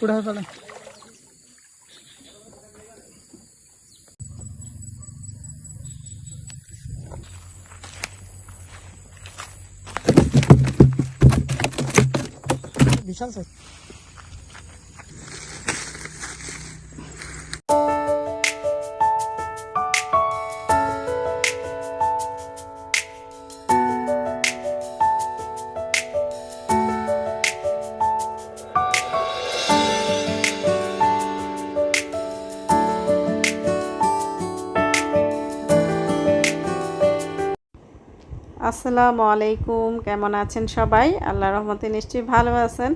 कुठं आहे बघा विशाल साहेब আসসালামু আলাইকুম, কেমন আছেন সবাই? আল্লাহ রহমতে নিশ্চয়ই ভালো আছেন,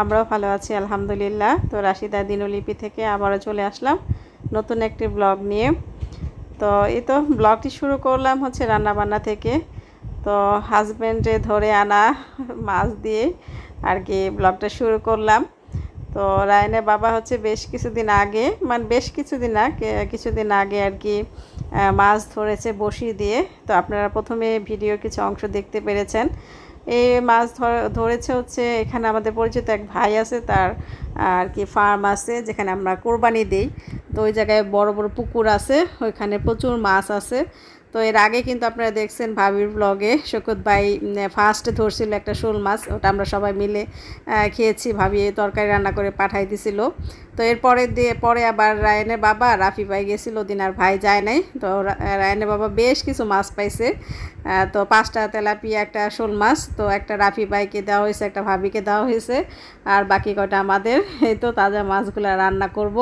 আমরাও ভালো আছি, আলহামদুলিল্লাহ। তো রাশিদা দিনলিপি থেকে আবারও চলে আসলাম নতুন একটি ব্লগ নিয়ে। তো এই তো ব্লগটি শুরু করলাম হচ্ছে রান্নাবান্না থেকে। তো হাজব্যান্ডে ধরে আনা মাছ দিয়ে আর কি ব্লগটা শুরু করলাম। তো রায়নের বাবা হচ্ছে বেশ কিছুদিন আগে মানে বেশ কিছুদিন না কিছুদিন আগে আর কি মাছ ধরেছে বসি দিয়ে। তো আপনারা প্রথমে ভিডিওর কিছু অংশ দেখতে পেরেছেন। এই মাছ ধর- ধরেছে হচ্ছে এখানে আমাদের পরিচিত এক ভাই আছে, তার আর কি ফার্ম আছে, যেখানে আমরা কোরবানি দিই। তো ওই জায়গায় বড় বড় পুকুর আছে, ওইখানে প্রচুর মাছ আছে। তো এর আগে কিন্তু আপনারা দেখছেন ভাবির ব্লগে শকুত ভাই ফার্স্ট ধরছিল একটা শোল মাছ, ওটা আমরা সবাই মিলে খেয়েছি। ভাবি তরকারি রান্না করে পাঠাই দিছিল। তো এরপরে দিয়ে, পরে আবার রায়নের বাবা, রাফি ভাই গেছিল দিন আর ভাই যায় নাই। তো রায়নের বাবা বেশ কিছু মাছ পাইছে। তো পাঁচটা তেলাপিয়া, একটা শোল মাছ, তো একটা রাফি ভাইকে দেওয়া হয়েছে, একটা ভাবিকে দেওয়া হয়েছে, আর বাকি কটা আমাদের। এই তো তাজা মাছগুলো রান্না করব।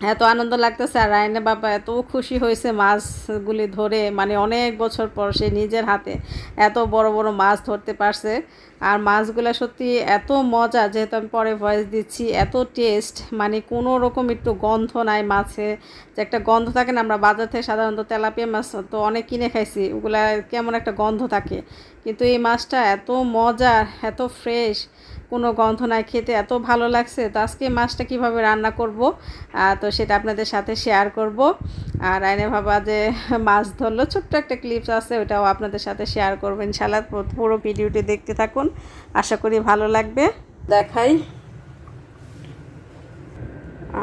এত আনন্দ লাগতেছে আর রায়নে বাবা এত খুশি হয়েছে মাছগুলি ধরে মানে অনেক বছর পর সে নিজের হাতে এত বড় বড় মাছ ধরতে পারছে। আর মাছগুলো সত্যি এত মজা, যেহেতু আমি পরে ভয়েস দিচ্ছি, এত টেস্ট মানে কোনো রকম একটু গন্ধ নাই মাছে। যে একটা গন্ধ থাকে না, আমরা বাজার থেকে সাধারণত তেলাপিয়া মাছ তো অনেক কিনে খাইছি, ওগুলা কেমন একটা গন্ধ থাকে। কিন্তু এই মাছটা এত মজার এত ফ্রেশ কোনো গন্ধ নাই, খেতে এত ভালো লাগছে। তো আজকে মাছটা কীভাবে রান্না করব তো সেটা আপনাদের সাথে শেয়ার করব। আর আইনে ভাবা যে মাছ ধরলো, ছোট্ট একটা ক্লিপস আছে, ওটাও আপনাদের সাথে শেয়ার করবেন ইনশাল্লাহ পুরো ভিডিওটি দেখতে থাকুন। আশা করি ভালো লাগবে। দেখাই।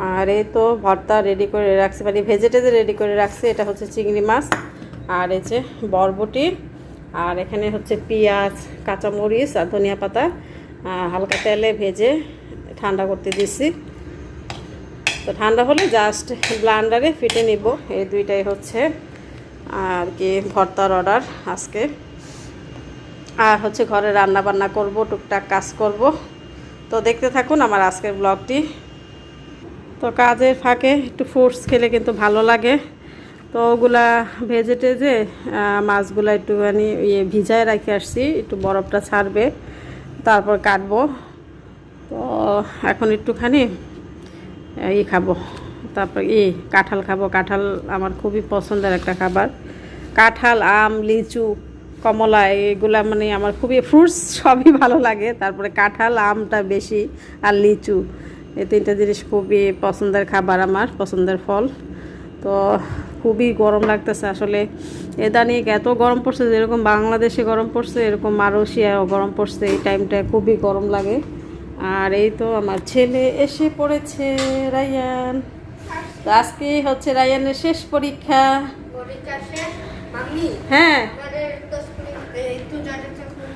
আর এই তো ভর্তা রেডি করে রাখছি মানে ভেজে টেজে রেডি করে রাখছি, এটা হচ্ছে চিংড়ি মাছ, আর এই যে বরবটি, আর এখানে হচ্ছে পেঁয়াজ, কাঁচামরিচ আর ধনিয়া পাতা হালকা তেলে ভেজে ঠান্ডা করতে দিছি। তো ঠান্ডা হলে জাস্ট ব্লান্ডারে ফিটে নিব, এই দুইটাই হচ্ছে। আর কি ভর্তার অর্ডার আজকে। আর হচ্ছে ঘরে রান্না বান্না করব, টুকটাক কাজ করব। তো দেখতে থাকুন আমার আজকের ব্লগটি। তো কাজের ফাঁকে একটু ফ্রুটস খেলে কিন্তু ভালো লাগে। তো ওগুলা ভেজে টেজে মাছগুলা একটুখানি ইয়ে ভিজায় রেখে আসছি, একটু বরফটা ছাড়বে, তারপর কাটবো। তো এখন একটুখানি ই খাব, তারপর ই কাঁঠাল খাব। কাঁঠাল আমার খুবই পছন্দের একটা খাবার। কাঁঠাল, আম, লিচু কমলা এগুলা মানে আমার খুবই ফ্রুটস সবই ভালো লাগে। তারপরে কাঁঠাল আমটা বেশি আর লিচু। এই তিনটা জিনিস খুবই পছন্দের খাবার আমার পছন্দের ফল। তো খুবই গরম লাগতেছে আসলে। এদানি এত গরম পড়ছে যেরকম বাংলাদেশে গরম পড়ছে এরকম মালয়েশিয়াও গরম পড়ছে। এই টাইমটা খুবই গরম লাগে। আর এই তো আমার ছেলে এসে পড়েছে রায়ান। তো আজকে হচ্ছে রায়ানের শেষ পরীক্ষা। হ্যাঁ আমাদের তো স্কুলে একটু জায়গা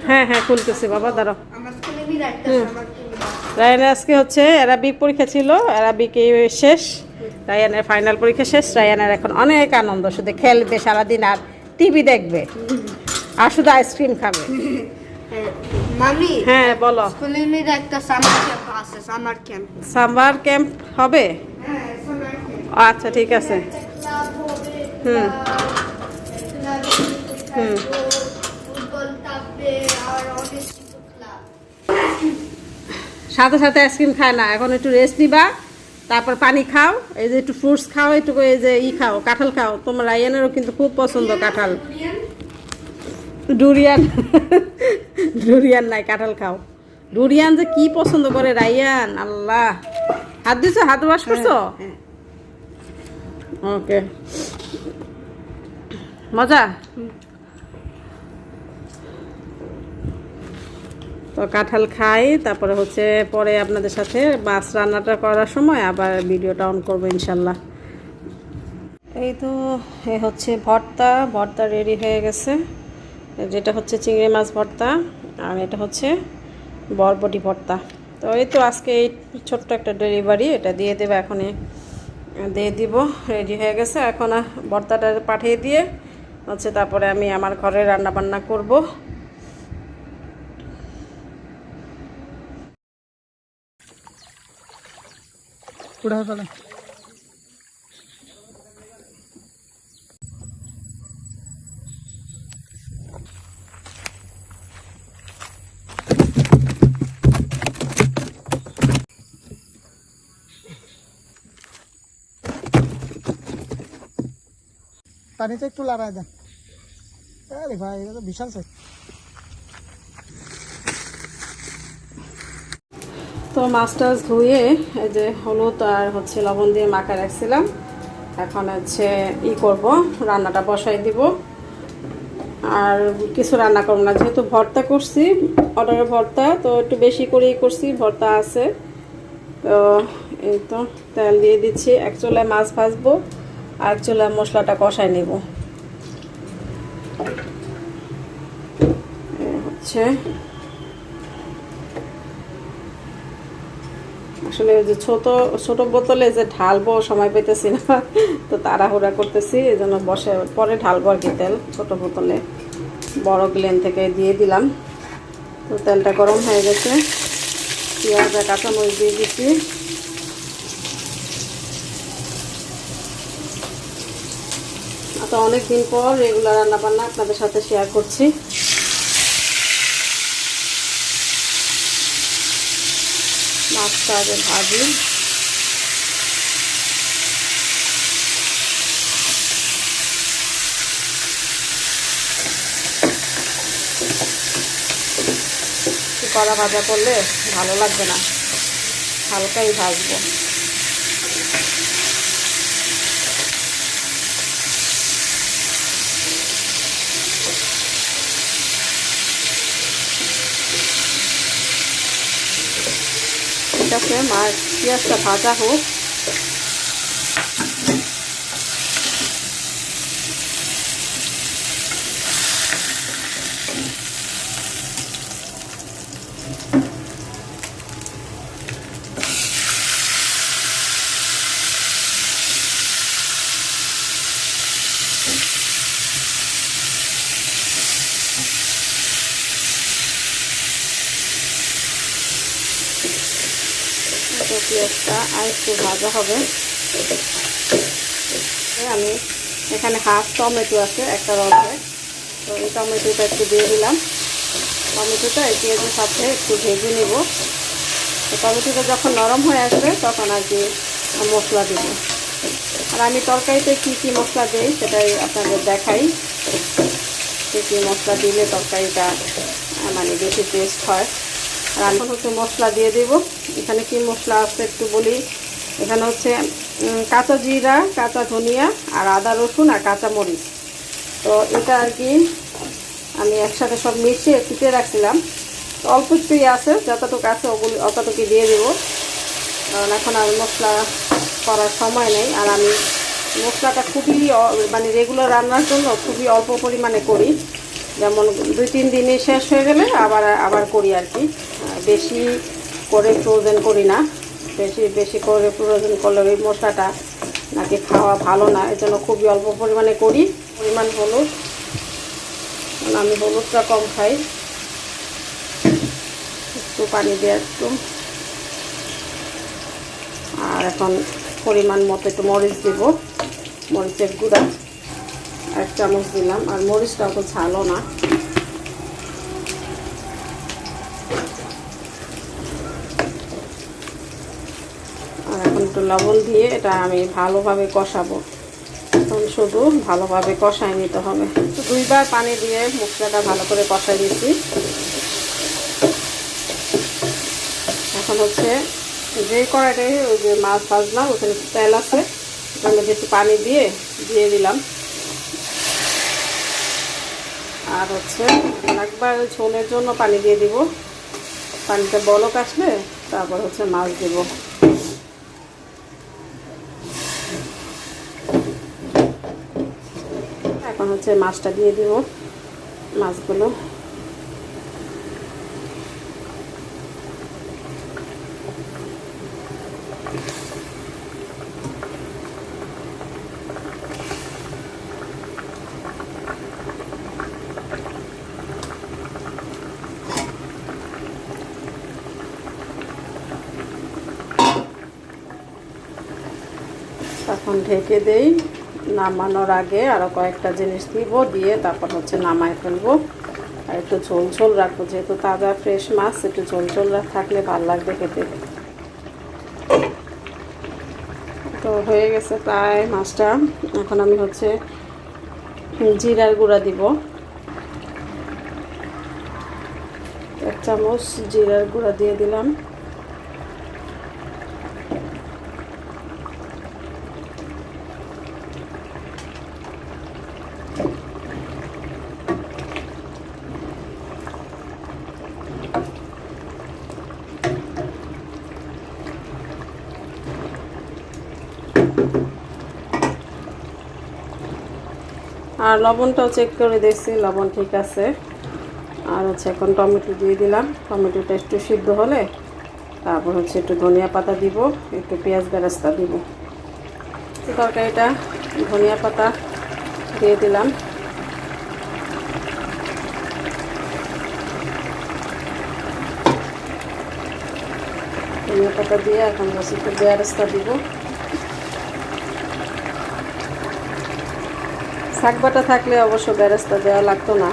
হ্যাঁ হ্যাঁ খুলতেছে বাবা দাঁড়াও। কি রায়ানের আজকে হচ্ছে অ্যারাবিক পরীক্ষা ছিল অ্যারাবিক শেষ রায়ানের ফাইনাল পরীক্ষা শেষ রায়ানের এখন অনেক আনন্দ শুধু খেলবে সারাদিন আর টিভি দেখবে আর শুধু আইসক্রিম খাবে। মাম্মি হ্যাঁ বলো। স্কুলে বি সামার ক্যাম্প আছে সামার ক্যাম্প সাম্বার ক্যাম্প হবে? হ্যাঁ আচ্ছা ঠিক আছে। হুম। হুম। ফুটবল থাকবে আর অনেক কিছু ক্লাব সাথে সাথে আইসক্রিম খায় না। এখন একটু রেস্ট নিবা তারপর পানি খাও এই যে একটু ফ্রুটস খাও একটু এই যে ই খাও কাঁঠাল খাও। তোমার রায়ানেরও কিন্তু খুব পছন্দ কাঁঠাল। ডুরিয়ান ডুরিয়ান নাই কাঁঠাল খাও। ডুরিয়ান যে কি পছন্দ করে রায়ান? আল্লাহ। হাত দিছো? হাত ওয়াশ করছ? ওকে মজা? তো কাঁঠাল খাই, তারপরে হচ্ছে পরে আপনাদের সাথে মাছ রান্নাটা করার সময় আবার ভিডিওটা অন করব ইনশাল্লাহ। এই তো, এ হচ্ছে ভর্তা ভর্তা রেডি হয়ে গেছে। যেটা হচ্ছে চিংড়ি মাছ ভর্তা, আর এটা হচ্ছে বরবটি ভর্তা। তো এই তো আজকে এই ছোট্ট একটা ডেলিভারি এটা দিয়ে দেবো এখনই দিয়ে দিব রেডি হয়ে গেছে। এখন ভর্তাটা পাঠিয়ে দিয়ে, হচ্ছে তারপরে আমি আমার ঘরে রান্না বান্না করব। Tadi cek tu lara aja eh bhai itu bisa sih তো মাছ টাছ ধুয়ে এই যে হলুদ আর হচ্ছে লবণ দিয়ে মাখা রাখছিলাম। এখন হচ্ছে ই করব, রান্নাটা বসাই দিব। আর কিছু রান্না করব না, যেহেতু ভর্তা করছি অর্ডারের ভর্তা, তো একটু বেশি করেই করছি, ভর্তা আছে। তো এই তো তেল দিয়ে দিচ্ছি, এক চুলায় মাছ ভাজবো, আর চুলায় মশলাটা কষাই নেব। হচ্ছে আসলে ওই যে ছোট ছোট বোতলে যে ঢালবো, সময় পেতেছি না। তো তাড়াহুড়া করতেছি এই জন্য বসে, পরে ঢালবো আর কি তেল, ছোট বোতলে। বড় গ্লেন থেকে দিয়ে দিলাম। তো তেলটা গরম হয়ে গেছে। পেঁয়াজ আর কাঁচামরিচ দিয়ে দিচ্ছি। তো অনেক দিন পর রেগুলার রান্না বান্না আপনাদের সাথে শেয়ার করছি। মাছটা আগে ভাজি। কড়া ভাজা করলে ভালো লাগবে না। হালকাই ভাজবো। আছে মাছ পেঁয়াজটা ভাজা হোক তো পেঁয়াজটা আর একটু ভাজা হবে। আমি এখানে হাফ টমেটো আছে, একটা রসে। তো এই টমেটোটা একটু দিয়ে দিলাম। টমেটোটা এই পেঁয়াজের সাথে একটু ভেজে নেব। টমেটোটা যখন নরম হয়ে আসবে, তখন আর কি মশলা দেব। আর আমি তরকারিতে কী কী মশলা দিই, সেটাই আপনাদের দেখাই। কী কী মশলা দিলে তরকারিটা মানে বেশি টেস্ট হয়। আর আমি হচ্ছে মশলা দিয়ে দেব। এখানে কি মশলা আছে একটু বলি। এখানে হচ্ছে কাঁচা জিরা, কাঁচা ধনিয়া আর আদা রসুন আর কাঁচা মরিচ। তো এটা আর কি আমি একসাথে সব মিশিয়ে কুটে রাখছিলাম। তো অল্প একটুই আছে, যতটুকু আছে ওগুলি অতটুকু দিয়ে দেবো। কারণ এখন আর মশলা করার সময় নেই। আর আমি মশলাটা খুবই মানে রেগুলার রান্নার জন্য খুবই অল্প পরিমাণে করি। যেমন দুই তিন দিনে শেষ হয়ে গেলে আবার আবার করি আর কি। বেশি করে ফ্রোজেন করি না। বেশি বেশি করে প্রয়োজন করলে ওই মশলাটা নাকি খাওয়া ভালো না। এই জন্য খুবই অল্প পরিমাণে করি। পরিমাণ হলুদ। আমি হলুদটা কম খাই। একটু পানি দিয়ে একটু। আর এখন পরিমাণ মতো একটু মরিচ দিব। মরিচের গুঁড়া। এক চামচ দিলাম। আর মরিচটা তো ঝালও না আর এখন একটু লবণ দিয়ে এটা আমি ভালোভাবে কষাবো। এখন শুধু ভালোভাবে কষাই নিতে হবে। দুইবার পানি দিয়ে মশলাটা ভালো করে কষাই দিচ্ছি এখন হচ্ছে যে কড়াইটাই ওই যে মাছ ভাজলাম, ওখানে তেল আছে মধ্যে একটু পানি দিয়ে দিয়ে দিলাম। আর হচ্ছে একবার ঝোলের জন্য পানি দিয়ে দিব। পানিতে বলক আসলে, তারপর হচ্ছে মাছ দেব এখন হচ্ছে মাছটা দিয়ে দিব মাছগুলো। ঢেকে দেই। নামানোর আগে আরও কয়েকটা জিনিস দিব, দিয়ে তারপর হচ্ছে নামায় ফেলব। আর একটু ঝোল ঝোল রাখব, যেহেতু তাজা ফ্রেশ মাছ, একটু ঝোল ঝোল থাকলে ভালো লাগবে খেতে। তো হয়ে গেছে প্রায় মাছটা। এখন আমি হচ্ছে জিরার গুঁড়া দিব। এক চামচ জিরার গুঁড়া দিয়ে দিলাম। আর লবণটাও চেক করে দেখছি, লবণ ঠিক আছে। আর হচ্ছে এখন টমেটো দিয়ে দিলাম। টমেটোটা একটু সিদ্ধ হলে তারপর হচ্ছে একটু ধনিয়া পাতা দিব, একটু পেঁয়াজ বেরাস্তা দিব। তরকারিটা ধনিয়া পাতা দিয়ে দিলাম। ধনিয়া পাতা দিয়ে এখন একটু বেরাস্তা দিব। শাক বাটা থাকলে অবশ্য বেরেস্তা দেওয়া লাগতো না।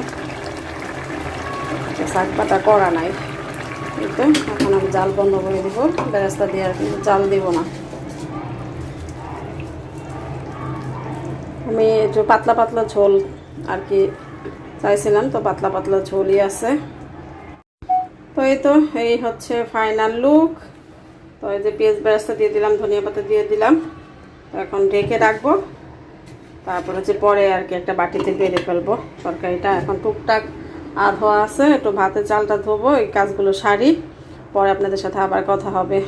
তো শাক বাটা করা নাই। কিন্তু এখন আমি জাল বন্ধ করে দিব। বেরেস্তা দেওয়ার কিন্তু জাল দিব না। আমি যে পাতলা পাতলা ঝোল আর কি চাইছিলাম, তো পাতলা পাতলা ঝোলই আছে। তো এই তো, এই হচ্ছে ফাইনাল লুক তো এই যে পেঁয়াজ বেরেস্তা দিয়ে দিলাম, ধনিয়া পাতা দিয়ে দিলাম। এখন ঢেকে রাখব। তারপর হচ্ছে পরে আর কি একটা বাটিতে বেড়ে ফেলব। তরকারিটা এখন টুকটাক আর হওয়া আছে, একটু ভাতের চালটা ধোবো, এই কাজগুলো সারি। পরে আপনাদের সাথে আবার কথা হবে।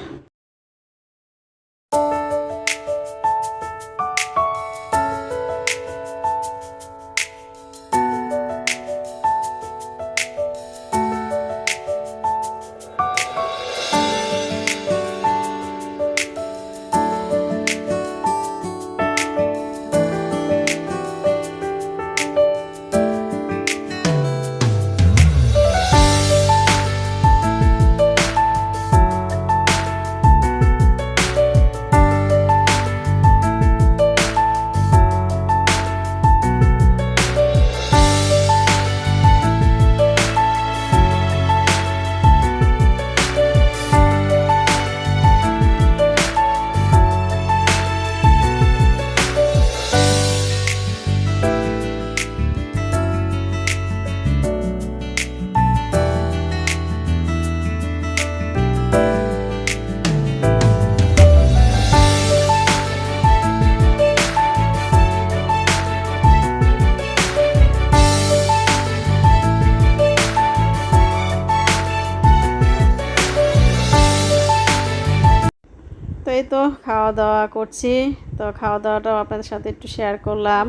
খাওয়া দাওয়া করছি। তো খাওয়া দাওয়াটাও আপনাদের সাথে একটু শেয়ার করলাম।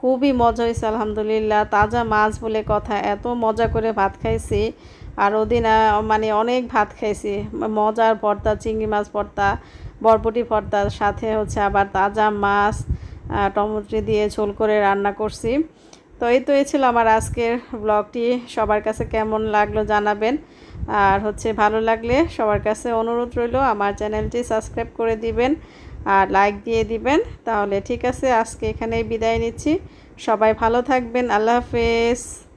খুবই মজা হয়েছে, আলহামদুলিল্লাহ। তাজা মাছ বলে কথা, এত মজা করে ভাত খাইছি। আর ওদিন মানে অনেক ভাত খাইছি। মজার ভর্তা, চিংড়ি মাছ ভর্তা, বরবটি ভর্তার সাথে হচ্ছে আবার তাজা মাছ টমেটো দিয়ে ঝোল করে রান্না করছি। তো এই তো, এই ছিল আমার আজকের ব্লগটি সবার কাছে কেমন লাগল জানাবেন। আর হচ্ছে ভালো লাগলে সবার কাছে অনুরোধ রইল, আমার চ্যানেলটি সাবস্ক্রাইব করে দিবেন আর লাইক দিয়ে দিবেন। তাহলে ঠিক আছে, আজকে এখানেই বিদায় নিচ্ছি। সবাই ভালো থাকবেন, আল্লাহ হাফেজ।